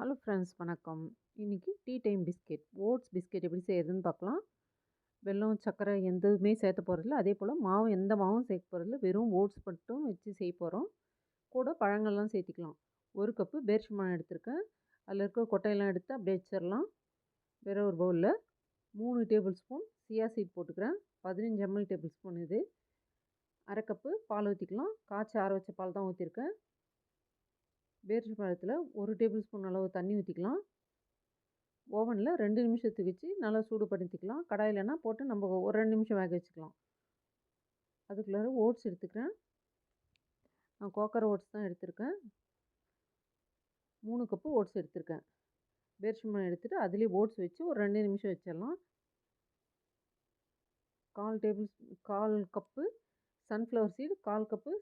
Hello friends வணக்கம். இன்றைக்கி tea time biscuit. Oats biscuit எப்படி செய்கிறதுன்னு பார்க்கலாம் வெல்லம் சர்க்கரை எதுவுமே சேர்த்த போகிறதில்ல அதே போல் மாவு எந்த மாவும் சேர்க்க போகிறதில்ல வெறும் ஓட்ஸ் மட்டும் வச்சு செய்ய போகிறோம் கூட பழங்கள்லாம் சேர்த்திக்கலாம். ஒரு கப்பு பேர்ச்சம்பழம் எடுத்திருக்கேன். அதில் இருக்க கொட்டையெல்லாம் எடுத்து அப்படியே வச்சிடலாம் வேறு ஒரு பவுலில் மூணு டேபிள் ஸ்பூன் சியா சீட் போட்டுக்கிறேன். பதினஞ்சு எம்எல் டேபிள் ஸ்பூன் இது. அரை கப்பு பால் ஊற்றிக்கலாம் காய்ச்சி ஆற வச்ச பால் தான் ஊற்றிருக்கேன் பேரிச்ச பழத்தில் ஒரு டேபிள் ஸ்பூன் அளவு தண்ணி ஊற்றிக்கலாம் ஓவனில் ரெண்டு நிமிஷத்துக்கு வச்சு நல்லா சூடு சூடுபடுத்திக்கலாம் கடாயிலனா போட்டு நம்ம ஒரு ரெண்டு நிமிஷம் வேக வச்சுக்கலாம். அதுக்குள்ளார ஓட்ஸ் எடுத்துக்கிறேன். நான் கோக்கர் ஓட்ஸ் தான் எடுத்திருக்கேன். மூணு கப்பு ஓட்ஸ் எடுத்திருக்கேன். பேரிச்சம்பழம் எடுத்துகிட்டு அதுலேயே ஓட்ஸ் வச்சு ஒரு ரெண்டு நிமிஷம் வச்சிடலாம். கால் டேபிள் கால் கப்பு சன்ஃப்ளவர் சீடு கால் கப்பு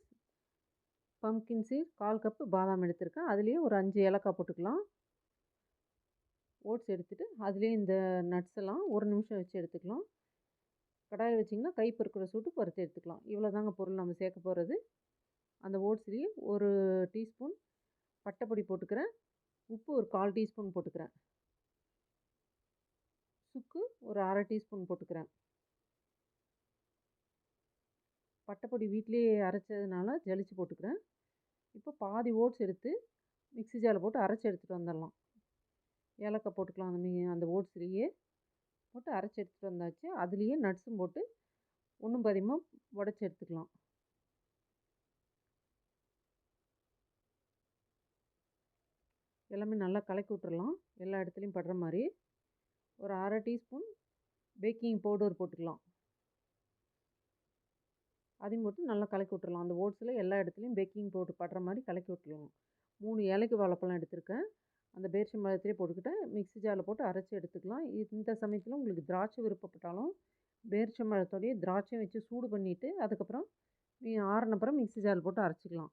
பம்கின் சீட் கால் கப்பு பாதாம் எடுத்திருக்கேன். அதுலேயே ஒரு அஞ்சு ஏலக்காய் போட்டுக்கலாம். ஓட்ஸ் எடுத்துகிட்டு அதுலேயே இந்த நட்ஸ் எல்லாம் ஒரு நிமிஷம் வச்சு எடுத்துக்கலாம். கடாயில் வச்சிங்கன்னா கை பொறுக்கிற சூட்டு பொறுத்து எடுத்துக்கலாம். இவ்வளோ தாங்க பொருள் நம்ம சேர்க்க போகிறது அந்த ஓட்ஸ்லேயே ஒரு டீஸ்பூன் பட்டைப்பொடி போட்டுக்கிறேன். உப்பு ஒரு கால் டீஸ்பூன் போட்டுக்கிறேன். சுக்கு ஒரு அரை டீஸ்பூன் போட்டுக்கிறேன். பட்டைப்பொடி வீட்டிலேயே அரைச்சதுனால ஜலிச்சு போட்டுக்கிறேன். இப்போ பாதி ஓட்ஸ் எடுத்து மிக்ஸி ஜாரில் போட்டு அரைச்சி எடுத்துகிட்டு வந்துடலாம். ஏலக்காய் போட்டுக்கலாம் அந்த மீ அந்த ஓட்ஸ்லேயே போட்டு அரைச்சி எடுத்துகிட்டு வந்தாச்சு. அதுலேயே நட்ஸும் போட்டு ஒன்றும் பதியமாக உடச்சி எடுத்துக்கலாம். எல்லாமே நல்லா கலக்கி விட்டுறலாம். எல்லா இடத்துலையும் படுற மாதிரி. ஒரு அரை டீஸ்பூன் பேக்கிங் பவுடர் போட்டுக்கலாம். அதையும் போட்டு நல்லா கலக்கி விட்ருலாம் அந்த ஓட்ஸில் எல்லா இடத்துலையும் பேக்கிங் பவுடர் படுற மாதிரி கலக்கி விட்டுருலாம் மூணு ஏலைக்கு வாழைப்பழம் எடுத்திருக்கேன். அந்த பேரிச்சம்பழத்திலே போட்டுக்கிட்டேன் மிக்ஸி ஜாரில் போட்டு அரைச்சி எடுத்துக்கலாம். இந்த சமயத்தில் உங்களுக்கு திராட்சை விருப்பப்பட்டாலும் பேரிச்சம்பழத்தோடைய திராட்சையும் வச்சு சூடு பண்ணிவிட்டு அதுக்கப்புறம் நீ ஆறினப்புறம் மிக்ஸி ஜாரில் போட்டு அரைச்சிக்கலாம்.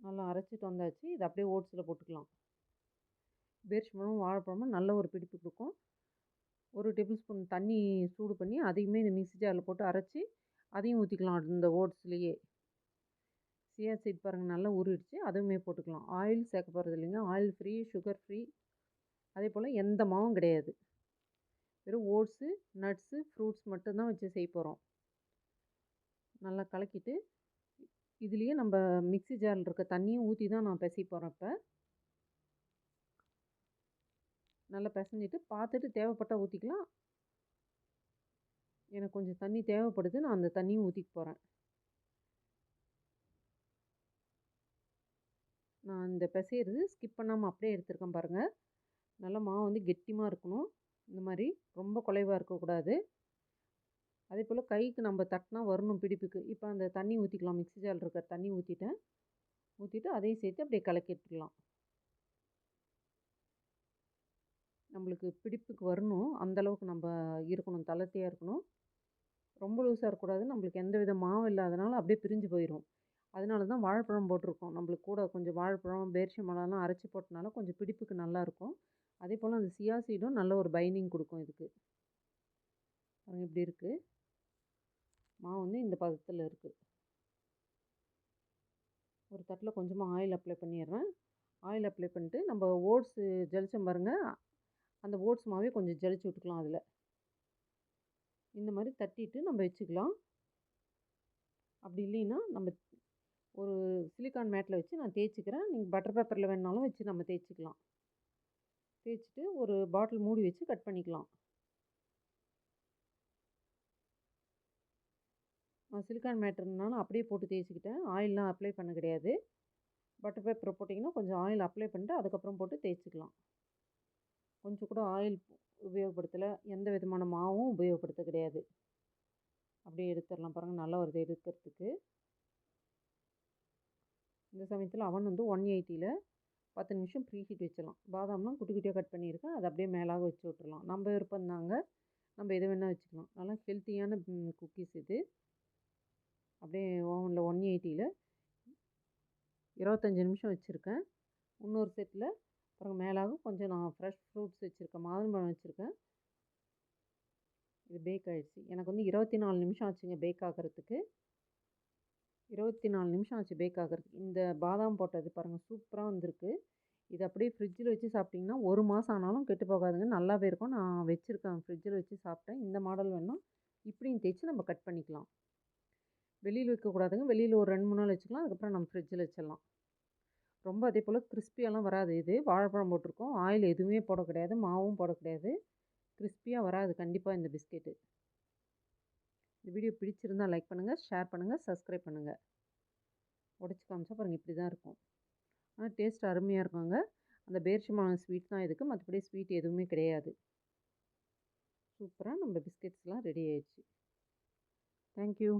நல்லா அரைச்சிட்டு வந்தாச்சு. இது அப்படியே ஓட்ஸில் போட்டுக்கலாம். பேரிச்சம்பழமும் வாழைப்பழமும் நல்ல ஒரு பிடிப்பு கொடுக்கும். ஒரு டேபிள் ஸ்பூன் தண்ணி சூடு பண்ணி அதையுமே இந்த மிக்ஸி ஜாரில் போட்டு அரைச்சி அதையும் ஊற்றிக்கலாம் இந்த ஓட்ஸ்லேயே. சியா சீட் பாருங்கள் நல்லா ஊறிடுச்சு. அதுவுமே போட்டுக்கலாம். ஆயில் சேர்க்க போகிறது இல்லைங்க. Oil free sugar free. அதே போல் எந்த மாவும் கிடையாது. வெறும் ஓட்ஸு நட்ஸு ஃப்ரூட்ஸ் மட்டும்தான் வச்சு செய்ய போகிறோம் நல்லா கலக்கிட்டு இதுலேயே நம்ம மிக்ஸி ஜாரில் இருக்க தண்ணியும் ஊற்றி தான் நான் பிசைய போகிறேன் இப்போ. நல்லா பிசைஞ்சிட்டு பார்த்துட்டு தேவைப்பட்டால் ஊற்றிக்கலாம் எனக்கு கொஞ்சம் தண்ணி தேவைப்படுது நான் அந்த தண்ணியும் ஊற்றிக்க போகிறேன் நான் இந்த பிசையிறது ஸ்கிப் பண்ணாமல் அப்படியே எடுத்துருக்கேன் பாருங்கள் நல்லா மாவு வந்து கெட்டிமாக இருக்கணும். இந்த மாதிரி ரொம்ப குலைவாக இருக்கக்கூடாது. அதே போல் கைக்கு நம்ம தட்டினா வரணும் பிடிப்புக்கு. இப்போ அந்த தண்ணி ஊற்றிக்கலாம் மிக்ஸி ஜால் இருக்கிற தண்ணி ஊற்றிட்டேன் ஊற்றிட்டு அதையும் சேர்த்து அப்படியே கலக்கி எடுத்துக்கலாம். நம்மளுக்கு பிடிப்புக்கு வரணும். அந்தளவுக்கு நம்ம இருக்கணும். தளர்த்தியாக இருக்கணும். ரொம்ப லூஸாக இருக்கக்கூடாது. நம்மளுக்கு எந்த வித மாவும் இல்லாதனால அப்படியே பிரிஞ்சு போயிடும் அதனால தான் வாழைப்பழம் போட்டிருக்கோம். நம்மளுக்கு கூட கொஞ்சம் வாழைப்பழம் பேரிச்சம்பழம்லாம் அரைச்சி போட்டனால கொஞ்சம் பிடிப்புக்கு நல்லாயிருக்கும் அதே போல் அந்த சியா சீடும் நல்ல ஒரு பைனிங் கொடுக்கும் இதுக்கு. பாருங்க இப்படி இருக்குது மாவு வந்து இந்த பதத்தில் இருக்குது ஒரு தட்டில் கொஞ்சமாக ஆயில் அப்ளை பண்ணிடுறேன் ஆயில் அப்ளை பண்ணிட்டு நம்ம ஓட்ஸு ஜலிச்சம் பாருங்கள் அந்த ஓட்ஸ் மாவே கொஞ்சம் ஜலிச்சு விட்டுக்கலாம் அதில். இந்த மாதிரி தட்டிட்டு நம்ம வச்சுக்கலாம். அப்படி இல்லைன்னா நம்ம ஒரு சிலிக்கான் மேட்டில் வச்சு நான் தேய்ச்சிக்கிறேன். நீங்கள் பட்டர் பேப்பரில் வேணாலும் வச்சு நம்ம தேய்ச்சிக்கலாம். தேய்ச்சிட்டு ஒரு பாட்டில் மூடி வச்சு கட் பண்ணிக்கலாம். நான் சிலிக்கான் மேட்டர்னாலும் அப்படியே போட்டு தேய்ச்சிக்கிட்டேன். ஆயிலெலாம் அப்ளை பண்ண கிடையாது. பட்டர் பேப்பரை போட்டிங்கன்னா கொஞ்சம் ஆயில் அப்ளை பண்ணிட்டு அதுக்கப்புறம் போட்டு தேய்ச்சிக்கலாம். கொஞ்சம் கூட ஆயில் உபயோகப்படுத்தலை. எந்த விதமான மாவும் உபயோகப்படுத்த கிடையாது. அப்படியே எடுத்துடலாம் பாருங்கள் நல்லா வருது எடுக்கிறதுக்கு. இந்த சமயத்தில் அவன் வந்து ஒன் எயிட்டியில் பத்து நிமிஷம் ப்ரீ ஹீட் வச்சிடலாம். பாதாம்லாம் குட்டி குட்டியாக கட் பண்ணியிருக்கேன். அதை அப்படியே மேலாக வச்சு விட்டுறலாம் நம்ம விருப்பம் தாங்க. நம்ம எது வேணால் வச்சுக்கலாம். நல்லா ஹெல்த்தியான குக்கீஸ் இது. அப்படியே ஓவனில் ஒன் எயிட்டியில் இருபத்தஞ்சி நிமிஷம் வச்சுருக்கேன். இன்னொரு செட்டில் அப்புறம் மேலாக கொஞ்சம் நான் ஃப்ரெஷ் ஃப்ரூட்ஸ் வச்சுருக்கேன் மாதுளம்பழம் வச்சுருக்கேன் இது பேக் ஆகிடுச்சு எனக்கு வந்து இருபத்தி நாலு நிமிஷம் ஆச்சுங்க பேக் ஆகிறதுக்கு 24 நிமிஷம் ஆச்சு பேக் ஆகுறதுக்கு. இந்த பாதாம் போட்டது பாருங்கள் சூப்பராக வந்திருக்கு. இது அப்படியே ஃப்ரிட்ஜில் வச்சு சாப்பிட்டிங்கன்னா ஒரு மாதம் ஆனாலும் கெட்டு போகாதுங்க. நல்லாவே இருக்கும். நான் வச்சுருக்கேன் ஃப்ரிட்ஜில் வச்சு சாப்பிட்டேன். இந்த மாடல் வேணும் இப்படியும் தேய்ச்சி நம்ம கட் பண்ணிக்கலாம். வெளியில் வைக்கக்கூடாதுங்க. வெளியில் ஒரு 2, 3 நாள் வச்சுக்கலாம். அதுக்கப்புறம் நம்ம ஃப்ரிட்ஜில் வச்சிடலாம். ரொம்ப அதே போல் கிரிஸ்பியாலாம் வராது இது. வாழைப்பழம் போட்டிருக்கோம். ஆயில் எதுவுமே போட கிடையாது. மாவும் போட கிடையாது. கிறிஸ்பியாக வராது கண்டிப்பாக இந்த பிஸ்கெட்டு. இந்த வீடியோ பிடிச்சிருந்தால் லைக் பண்ணுங்கள் ஷேர் பண்ணுங்கள் சப்ஸ்கிரைப் பண்ணுங்கள் உடச்சி காமிச்சா பாருங்க இப்படி தான் இருக்கும். ஆனால் டேஸ்ட் அருமையாக இருக்குங்க. அந்த பேர்ஷமான ஸ்வீட் தான் இதுக்கு. மற்றபடி ஸ்வீட் எதுவுமே கிடையாது. சூப்பராக நம்ம பிஸ்கெட்ஸ்லாம் ரெடி ஆயிடுச்சு. Thank you.